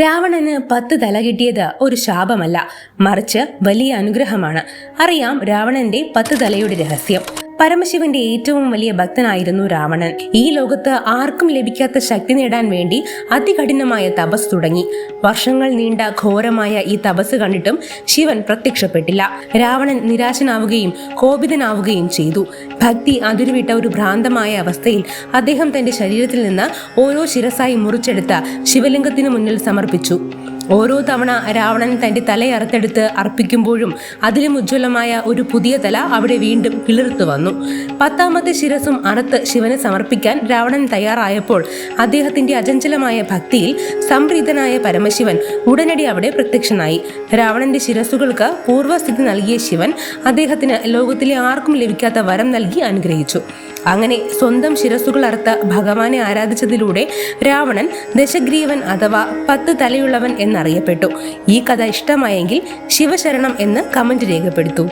രാവണന് പത്ത് തല കിട്ടിയത് ഒരു ശാപമല്ല. മറിച്ച് വലിയ അനുഗ്രഹമാണ്. അറിയാം രാവണന്റെ പത്ത് തലയുടെ രഹസ്യം. പരമശിവന്റെ ഏറ്റവും വലിയ ഭക്തനായിരുന്നു രാവണൻ. ഈ ലോകത്ത് ആർക്കും ലഭിക്കാത്ത ശക്തി നേടാൻ വേണ്ടി അതികഠിനമായ തപസ് തുടങ്ങി. വർഷങ്ങൾ നീണ്ട ഘോരമായ ഈ തപസ് കണ്ടിട്ടും ശിവൻ പ്രത്യക്ഷപ്പെട്ടില്ല. രാവണൻ നിരാശനാവുകയും കോപിതനാവുകയും ചെയ്തു. ഭക്തി അതിരുവിട്ട ഒരു ഭ്രാന്തമായ അവസ്ഥയിൽ അദ്ദേഹം തന്റെ ശരീരത്തിൽ നിന്ന് ഓരോ ശിരസായി മുറിച്ചെടുത്ത ശിവലിംഗത്തിനു മുന്നിൽ സമർപ്പിച്ചു. ഓരോ തവണ രാവണൻ തന്റെ തലയറുത്തെടുത്ത് അർപ്പിക്കുമ്പോഴും അതിലും ഉജ്ജ്വലമായ ഒരു പുതിയ തല അവിടെ വീണ്ടും കിളിർത്തു വന്നു. പത്താമത്തെ ശിരസും അറുത്ത് ശിവനെ സമർപ്പിക്കാൻ രാവണൻ തയ്യാറായപ്പോൾ അദ്ദേഹത്തിന്റെ അചഞ്ചലമായ ഭക്തിയിൽ സംപ്രീതനായ പരമശിവൻ ഉടനടി അവിടെ പ്രത്യക്ഷനായി. രാവണന്റെ ശിരസുകൾക്ക് പൂർവസ്ഥിതി നൽകിയ ശിവൻ അദ്ദേഹത്തിന് ലോകത്തിലെ ആർക്കും ലഭിക്കാത്ത വരം നൽകി അനുഗ്രഹിച്ചു. അങ്ങനെ സ്വന്തം ശിരസുകൾ അറുത്ത ഭഗവാനെ ആരാധിച്ചതിലൂടെ രാവണൻ ദശഗ്രീവൻ അഥവാ പത്ത് തലയുള്ളവൻ എന്നറിയപ്പെട്ടു. ഈ കഥ ഇഷ്ടമായെങ്കിൽ ശിവശരണം എന്ന് കമന്റ് രേഖപ്പെടുത്തൂ.